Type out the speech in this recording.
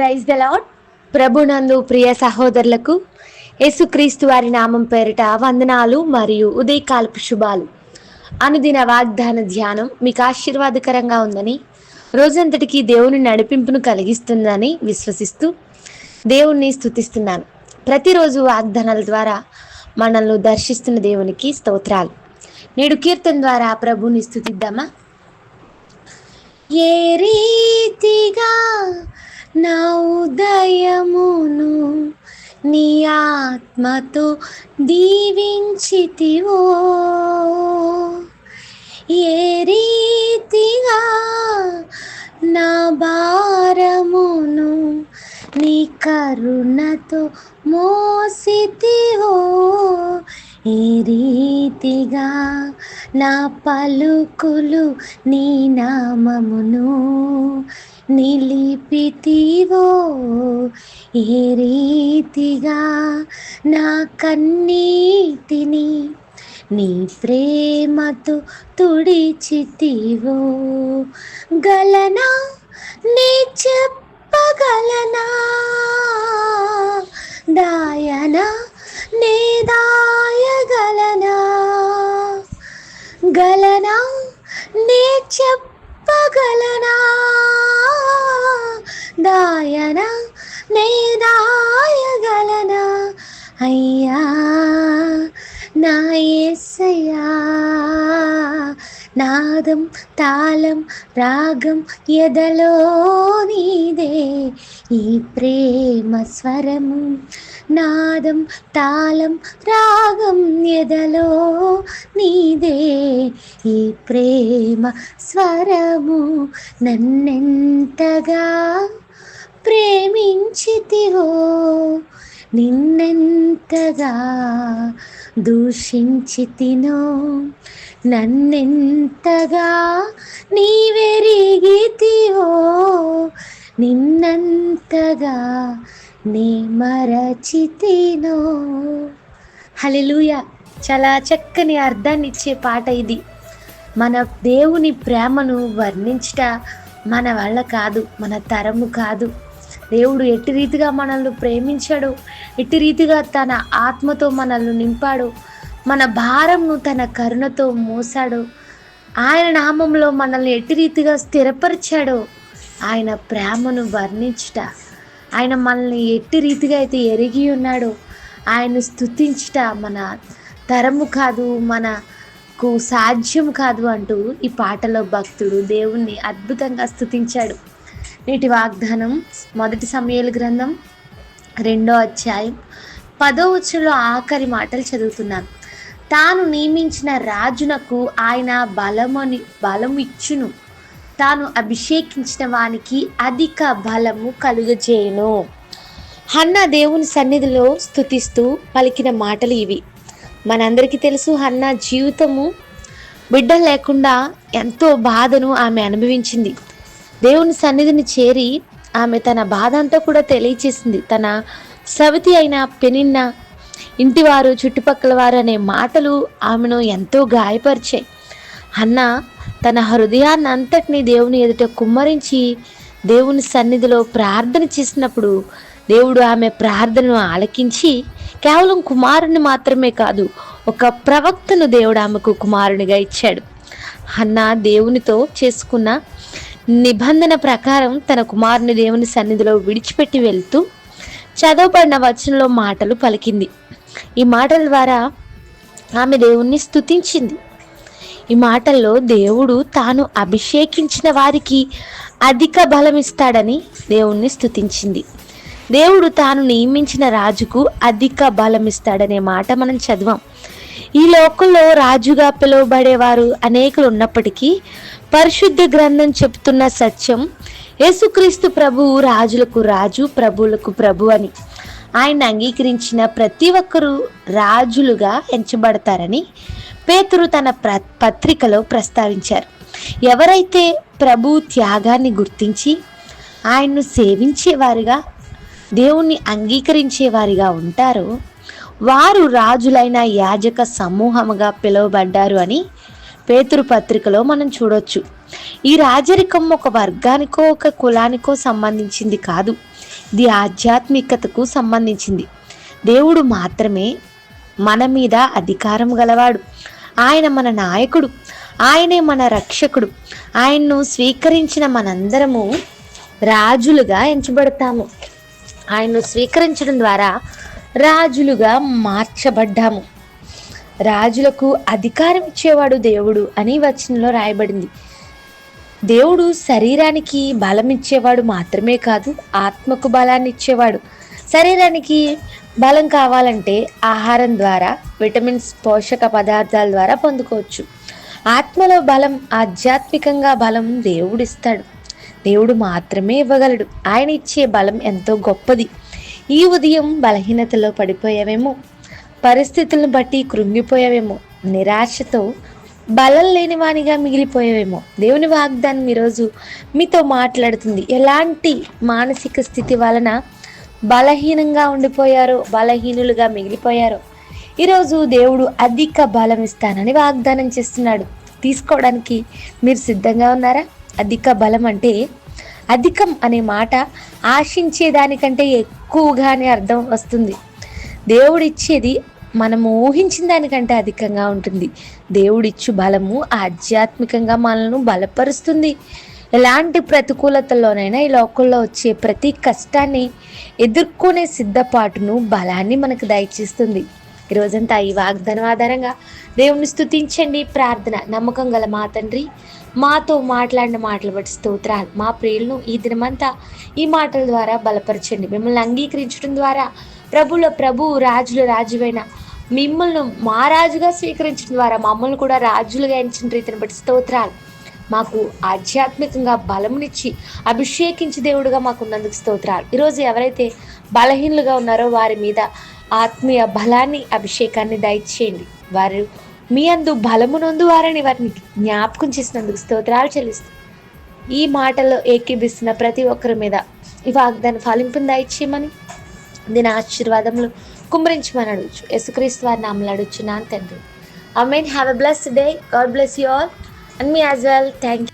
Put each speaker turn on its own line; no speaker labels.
Praise the lord ప్రభునందు ప్రియ సహోదరులకు యేసుక్రీస్తు వారి నామం పేరిట వందనాలు మరియు ఉదయకాలపు శుభాలు. అనుదిన వాగ్దాన ధ్యానం మీకు ఆశీర్వాదకరంగా ఉందని రోజంతటికి దేవుని నడిపింపును కలిగిస్తుందని విశ్వసిస్తూ దేవుణ్ణి స్థుతిస్తున్నాను ప్రతిరోజు వాగ్దానాల ద్వారా మనల్ని దర్శిస్తున్న దేవునికి స్తోత్రాలు. నేడు కీర్తన ద్వారా ప్రభుని స్థుతిద్దామా ఏ నా ఉదయమును నీ ఆత్మతో దీవించితివో. ఏ రీతిగా నా భారమును నీ కరుణతో మోసితివో. ఏ రీతిగా నా పలుకులు నీ నామమును నిలిపితివో ఏ రీతిగా నా కన్నీటిని నీ ప్రేమతో తుడిచితివో? గలనా? నీ చెప్పగలనా? దాయనా? నీ దాయగలనా? గలనా? నీ చెప్ప దాయనా నే దాయగలనా? అయ్యా నా యేసయ్యా నాదం తాళం రాగం ఎదలో నీదే ఈ ప్రేమ స్వరము నాదం తాళం రాగం ఎదలో నీదే ఈ ప్రేమ స్వరము నన్నెంతగా ప్రేమించితివో నిన్నెంతగా దూషించి తినో నన్నెంతగా నీవెరిగితివో నిన్నంతగా నీ మరచితినో. హలెలూయ చాలా చక్కని అర్థాన్ని ఇచ్చే పాట ఇది. మన దేవుని ప్రేమను వర్ణించట మన వల్ల కాదు మన తరము కాదు. దేవుడు ఎట్టి రీతిగా మనల్ని ప్రేమించాడు ఎట్టి రీతిగా తన ఆత్మతో మనల్ని నింపాడు మన భారంను తన కరుణతో మోసాడు. ఆయన నామంలో మనల్ని ఎట్టి రీతిగా స్థిరపరిచాడో. ఆయన ప్రేమను వర్ణించుట. ఆయన మనల్ని ఎట్టి రీతిగా అయితే ఎరిగి ఉన్నాడో ఆయన స్థుతించుట మన తరము కాదు మనకు సాధ్యం కాదు అంటూ ఈ పాటలో భక్తుడు దేవుణ్ణి అద్భుతంగా స్థుతించాడు నేటి వాగ్దానం మొదటి సమయాల గ్రంథం రెండో అధ్యాయం. పదో వచ్చంలో ఆఖరి మాటలు చదువుతున్నాను తాను నియమించిన రాజునకు ఆయన బలమని బలము ఇచ్చును. తాను అభిషేకించిన వానికి అధిక బలము కలుగజేయును. హన్న దేవుని సన్నిధిలో స్థుతిస్తూ పలికిన మాటలు ఇవి. మనందరికీ తెలుసు హన్న జీవితము బిడ్డ లేకుండా ఎంతో బాధను ఆమె అనుభవించింది. దేవుని సన్నిధిని చేరి ఆమె తన బాధ అంతా కూడా తెలియచేసింది. తన సవితి అయిన పెనిన్న ఇంటివారు చుట్టుపక్కల వారు అనే మాటలు ఆమెను ఎంతో గాయపరిచాయి. అన్న తన హృదయాన్ని అంతటినీ దేవుని ఎదుట కుమ్మరించి దేవుని సన్నిధిలో ప్రార్థన చేసినప్పుడు దేవుడు ఆమె ప్రార్థనను ఆలకించి కేవలం కుమారుని మాత్రమే కాదు ఒక ప్రవక్తను దేవుడు ఆమెకు కుమారునిగా ఇచ్చాడు. అన్న దేవునితో చేసుకున్న నిబంధన ప్రకారం తన కుమారుని దేవుని సన్నిధిలో విడిచిపెట్టి వెళ్తూ చదవబడిన వచనంలో మాటలు పలికింది. ఈ మాటల ద్వారా ఆమె దేవుణ్ణి స్తుతించింది. ఈ మాటల్లో దేవుడు తాను అభిషేకించిన వారికి అధిక బలం ఇస్తాడని దేవుణ్ణి స్తుతించింది. దేవుడు తాను నియమించిన రాజుకు అధిక బలం ఇస్తాడనే మాట మనం చదివాం. ఈ లోకంలో రాజుగా పిలువబడేవారు అనేకులు ఉన్నప్పటికీ పరిశుద్ధ గ్రంథం చెప్తున్న సత్యం. యేసుక్రీస్తు ప్రభువు రాజులకు రాజు ప్రభువులకు ప్రభు అని. ఆయన అంగీకరించిన ప్రతి ఒక్కరూ రాజులుగా ఎంచబడతారని పేతురు తన ప్ర పత్రికలో ప్రస్తావించారు. ఎవరైతే ప్రభు త్యాగాన్ని గుర్తించి ఆయన్ను సేవించేవారుగా దేవుణ్ణి అంగీకరించేవారిగా ఉంటారో వారు రాజులైన యాజక సమూహముగా పిలువబడ్డారు అని పేతురు పత్రికలో మనం చూడొచ్చు. ఈ రాజరికం ఒక వర్గానికో ఒక కులానికో సంబంధించింది కాదు. ఇది ఆధ్యాత్మికతకు సంబంధించింది. దేవుడు మాత్రమే మన మీద అధికారం గలవాడు. ఆయన మన నాయకుడు. ఆయనే మన రక్షకుడు. ఆయన్ను స్వీకరించిన మనందరము రాజులుగా ఎంచబడతాము. ఆయన్ను స్వీకరించడం ద్వారా రాజులుగా మార్చబడ్డాము. రాజులకు అధికారం ఇచ్చేవాడు దేవుడు అని వచనంలో రాయబడింది. దేవుడు శరీరానికి బలం ఇచ్చేవాడు మాత్రమే కాదు ఆత్మకు బలాన్ని ఇచ్చేవాడు. శరీరానికి బలం కావాలంటే ఆహారం ద్వారా విటమిన్స్ పోషక పదార్థాల ద్వారా పొందుకోవచ్చు. ఆత్మలో బలం ఆధ్యాత్మికంగా బలం దేవుడు ఇస్తాడు. దేవుడు మాత్రమే ఇవ్వగలడు. ఆయన ఇచ్చే బలం ఎంతో గొప్పది. ఈ ఉదయం బలహీనతలో పడిపోయావేమో. పరిస్థితులను బట్టి కృంగిపోయావేమో నిరాశతో బలం లేనివానిగా మిగిలిపోయావేమో. దేవుని వాగ్దానం ఈరోజు మీతో మాట్లాడుతుంది. ఎలాంటి మానసిక స్థితి వలన బలహీనంగా ఉండిపోయారో బలహీనులుగా మిగిలిపోయారో ఈరోజు దేవుడు అధిక బలం ఇస్తానని వాగ్దానం చేస్తున్నాడు. తీసుకోవడానికి మీరు సిద్ధంగా ఉన్నారా? అధిక బలం అంటే అధికం అనే మాట ఆశించే దానికంటే ఎక్కువగానే అర్థం వస్తుంది. దేవుడిచ్చేది మనము ఊహించిన దానికంటే అధికంగా ఉంటుంది. దేవుడిచ్చు బలము ఆధ్యాత్మికంగా మనల్ని బలపరుస్తుంది. ఎలాంటి ప్రతికూలతల్లోనైనా ఈ లోకంలో వచ్చే ప్రతి కష్టాన్ని ఎదుర్కొనే సిద్ధపాటును బలాన్ని మనకు దయచేస్తుంది. ఈరోజంతా ఈ వాగ్దానం ఆధారంగా దేవుని స్తుతించండి. ప్రార్థన నమ్మకం గల మా తండ్రి మాతో మాట్లాడిన మాటలు బట్టి స్తోత్రాలు. మా ప్రియులను ఈ దినమంతా ఈ మాటల ద్వారా బలపరచండి. మిమ్మల్ని అంగీకరించడం ద్వారా ప్రభుల ప్రభు రాజుల రాజువైన మిమ్మల్ని మా రాజుగా స్వీకరించడం ద్వారా మమ్మల్ని కూడా రాజులుగా ఎంచిన రీతిని బట్టి స్తోత్రాలు. మాకు ఆధ్యాత్మికంగా బలమునిచ్చి అభిషేకించి దేవుడుగా మాకున్నందుకు స్తోత్రాలు. ఈరోజు ఎవరైతే బలహీనులుగా ఉన్నారో వారి మీద ఆత్మీయ బలాన్ని అభిషేకాన్ని దయచేయండి. వారు మీ అందు బలమునందు వారని వారిని జ్ఞాపకం చేసినందుకు స్తోత్రాలు చెల్లిస్తూ ఈ మాటలో ఏకీభిస్తున్న ప్రతి ఒక్కరి మీద ఈ వాగ్దాన్ని ఫలింపును దయచేయమని దీని ఆశీర్వాదములు కుమ్మరించమని అడగచ్చు యేసుక్రీస్తు వారి నామలు అడుగుచున్నాను తండ్రి. I mean have a blessed day. God bless you all. and me as well. Thank.